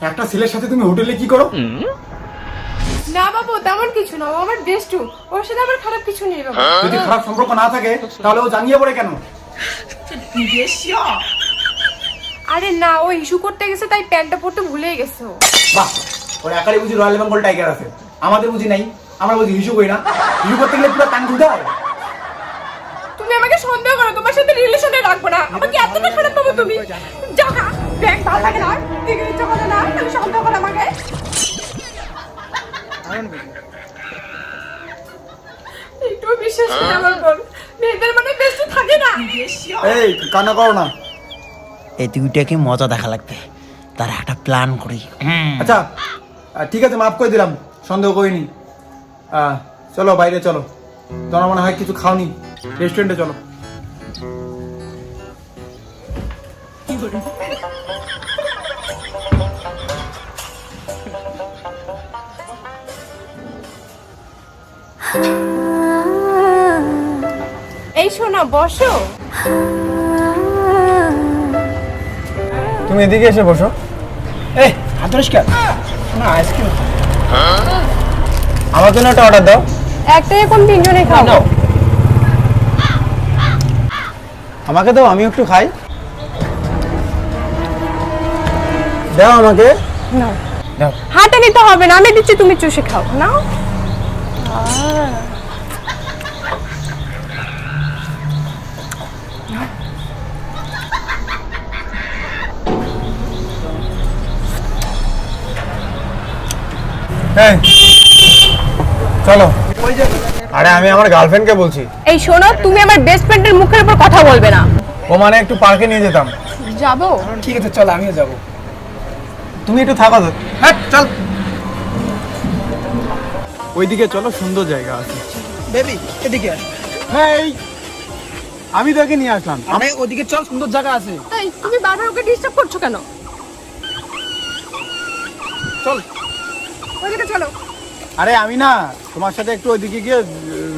একটা ছেলের সাথে তুমি হোটেলে কি করো? না বাবু তেমন কিছু না। ও আমার বেস্টু ওর সাথে আমার খারাপ কিছু নেই বাবু। যদি খারাপ সম্পর্ক না থাকে তাহলে ও জানিয়ে পড়ে কেন? আরে না ও ইস্যু করতে গেছে তাই প্যান্টটা পরতে ভুলেই গেছে ও। বাহ! ওর একারে বুঝি রয়্যাল বেঙ্গল টাইগার আছে। আমাদের বুঝি নাই আমরা বুঝি হিসু করি না। হিসু করতে গেলে পুরো কান খুলতে হয় তুমি আমাকে সন্দেহ করো তোমার সাথে রিলেশনে রাখব না। আমাকে এতটা খারাপ পাবো তুমি। জাগা ব্যাগ ভালো লাগে না দিকে ইচ্ছা করে না তুমি সন্দেহ করো আমাকে। একটু বিশ্বাস করে আমার বল মেয়েদের মানে থাকে না। এই কান্না করো না। এই দুইটাকে মজা দেখা লাগবে। তার একটা প্ল্যান করি। আচ্ছা ঠিক আছে মাফ করে দিলাম। সন্দেহ করিনি। আহ, চলো বাইরে চলো। তোমার মনে হয় কিছু খাওনি। রেস্টুরেন্টে চলো। এই শোনো বসো। তুমি এদিকে এসে বসো। এই হাত পরিষ্কার না আইসক্রিম আমার জন্য একটা অর্ডার দাও। একটা এখন তিনজনে খাব। আমাকে দাও আমি একটু খাই। দাও আমাকে। না হাতে নিতে হবে না আমি দিচ্ছি তুমি চুষে খাও। না এই চলো। আরে আমি আমার গার্লফ্রেন্ডকে বলছি। এই শোনো তুমি আমার বেস্ট ফ্রেন্ডের মুখের উপর কথা বলবে না। ও মানে একটু পার্কে নিয়ে যেতাম। যাব? ঠিক আছে চলো আমিও যাব। তুমি একটু থাকো তো। হ্যাঁ চল। ওইদিকে চলো সুন্দর জায়গা আছে। বেবি এদিকে হ্যাঁ এই আমি তোকে নিয়ে আসলাম। আমি ওদিকে চল সুন্দর জায়গা আছে। এই তুমি বারবার ওকে ডিস্টার্ব করছ কেন? চল। ওইদিকে চলো। আরে আমি না তোমার সাথে একটু ওইদিকে গিয়ে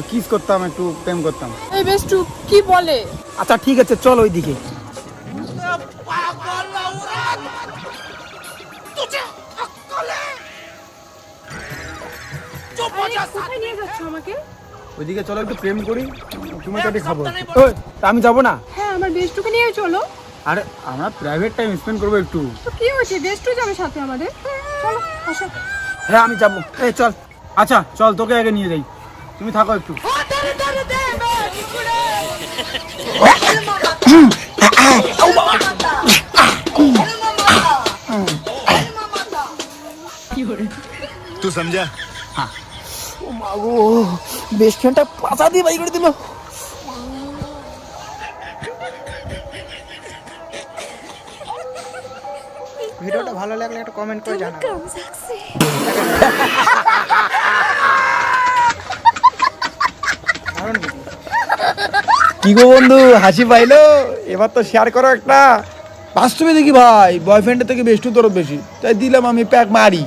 কিস করতাম একটু প্রেম করতাম। এই বেস্টু কি বলে? আচ্ছা ঠিক আছে চল ওইদিকে। কোথায় নিয়ে যাচ্ছ আমাকে ওইদিকে চলো একটু প্রেম করি তুমি খাব ওই, তা আমি যাব না হ্যাঁ আমার বেস্টুকে নিয়ে চলো আরে আমরা প্রাইভেট টাইম স্পেন্ড করব একটু তো কি হয়েছে বেস্টু যাবে সাথে আমাদের চলো আসো হ্যাঁ আমি যাব এই চল আচ্ছা চল তোকে আগে নিয়ে যাই তুমি থাকো একটু तू समझा মাগো বেস্ট ফ্রেন্ডটা পাশা দিয়ে বাই করে দিল ভিডিওটা ভালো লাগলে একটা কমেন্ট করে জানাও দারুণ video। কি গো বন্ধু হাসি পাইলো এবার তো শেয়ার করো একটা বাস্তবে দেখি ভাই বয়ফ্রেন্ডের থেকে বেষ্টু তোর বেশি তাই দিলাম আমি প্যাক মারি